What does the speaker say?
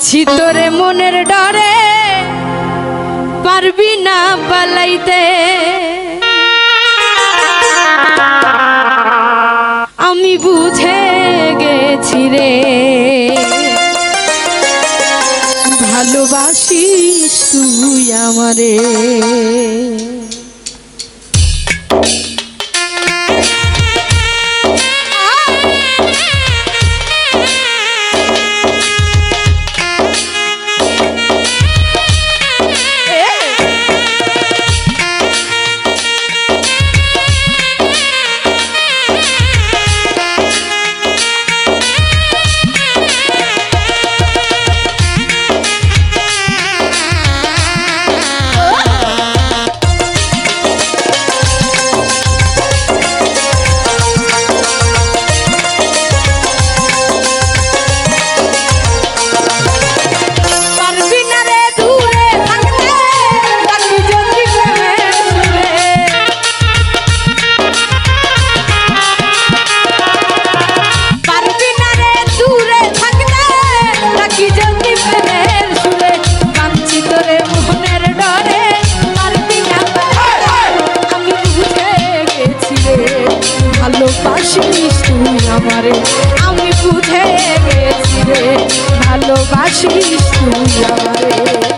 বলছি তোরে মনের ডরে পারবি না পালাইতে। আমি বুঝে গেছি রে ভালোবাসিস তুই আমারে। ভালোবাসিস তুই আমারে? আমি বুঝে গেছি রে ভালোবাসিস তুই আমারে।